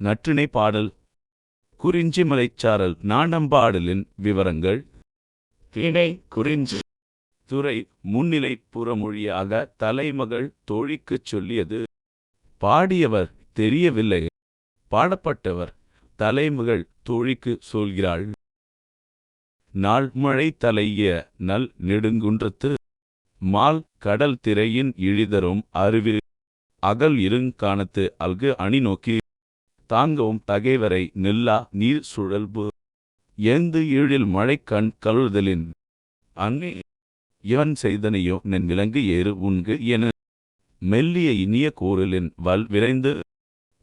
நற்றிணை பாடல். குறிஞ்சிமலைச்சாரல் நாணம்பாடலின் விவரங்கள். திணை குறிஞ்சி. துறை முன்னிலை புறமொழியாக தலைமகள் தோழிக்குச் சொல்லியது. பாடியவர் தெரியவில்லை. பாடப்பட்டவர் தலைமகள் தோழிக்கு சொல்கிறாள். நாள் மழை தலைய நல் நெடுங்குன்றத்து. மால் கடல் திரையின் இழிதரும் அருவி. அகல் இருங்கானத்து அல்கு அணி நோக்கி தாங்கவும் தகைவரை நில்லா நீர் சுழல்பு. எந்து ஈழில் மழைக்கண் கழுதலின் அன்னே இவன் செய்தனையோ நின் விலங்கு ஏறு உண்கு என. மெல்லிய இனிய கூறலின் வல் விரைந்து.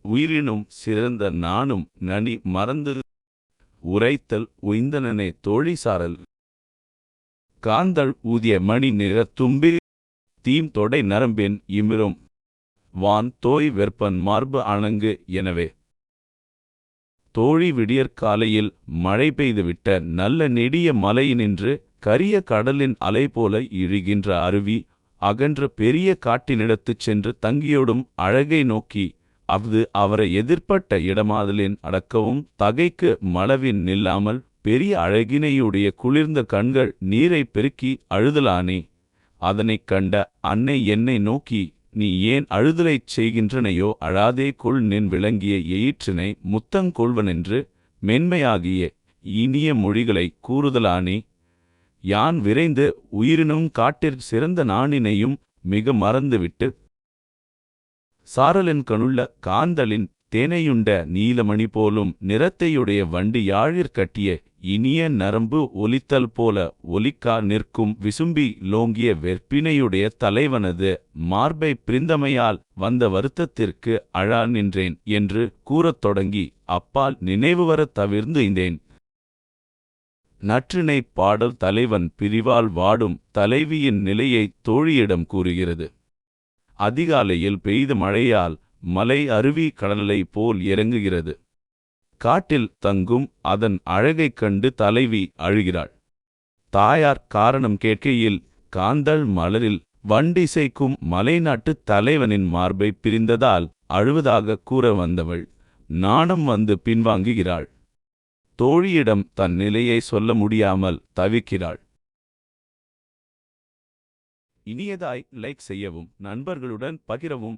உயிரினும் சிறந்த நானும் நனி மறந்து. உரைத்தல் உய்ந்தனனே தோழிசாரல் காந்தள் ஊதிய மணி நிற தும்பி. தீம் தொடை நரம்பின் இமிரும். வான் தோய் வெப்பன் மார்பு அணங்கு எனவே. தோழி விடியற்காலையில் மழை பெய்துவிட்ட நல்ல நெடிய மலையினின்று கரிய கடலின் அலை போல இழுகின்ற அருவி அகன்ற பெரிய காட்டினிடத்துச் சென்று தங்கியோடும் அழகை நோக்கி அஃது அவரை எதிர்ப்பட்ட இடமாதலின் அடக்கவும் தகைக்கு மளவின் நில்லாமல் பெரிய அழகினையுடைய குளிர்ந்த கண்கள் நீரை பெருக்கி அழுதலானே. அதனைக் கண்ட அன்னை என்னை நோக்கி நீ ஏன் அழுதலைச் செய்கின்றனையோ அழாதே கொள் நின் விளங்கிய எயிற்றினை முத்தங்கொள்வனென்று மென்மையாகிய இனிய மொழிகளை கூறுதலானி. யான் விரைந்து உயிரினும் காட்டிற் சிறந்த நாணினையும் மிக மறந்துவிட்டு. சாரலின் கணுள்ள காந்தலின் தேனையுண்ட நீலமணி போலும் நிறத்தையுடைய வண்டு யாழிற் கட்டிய இனிய நரம்பு ஒலித்தல் போல ஒலிக்கா நிற்கும் விசும்பி லோங்கிய வெற்பினையுடைய தலைவனது மார்பை பிரிந்தமையால் வந்த வருத்தத்திற்கு அழா நின்றேன் என்று கூறத் தொடங்கி அப்பால் நினைவுவரத் தவிர்ந்து இந்தேன். நற்றிணை பாடல் தலைவன் பிரிவால் வாடும் தலைவியின் நிலையை தோழியிடம் கூறுகிறது. அதிகாலையில் பெய்த மழையால் மலை அருவி கடலை போல் இறங்குகிறது. காட்டில் தங்கும் அதன் அழகைக் கண்டு தலைவி அழுகிறாள். தாயார் காரணம் கேட்கையில் காந்தள் மலரில் வண்டிசைக்கும் மலைநாட்டு தலைவனின் மார்பை பிரிந்ததால் அழுவதாக கூற வந்தவள் நாணம் வந்து பின்வாங்குகிறாள். தோழியிடம் தன் நிலையை சொல்ல முடியாமல் தவிக்கிறாள். இனியதாய் லைக் செய்யவும் நண்பர்களுடன் பகிரவும்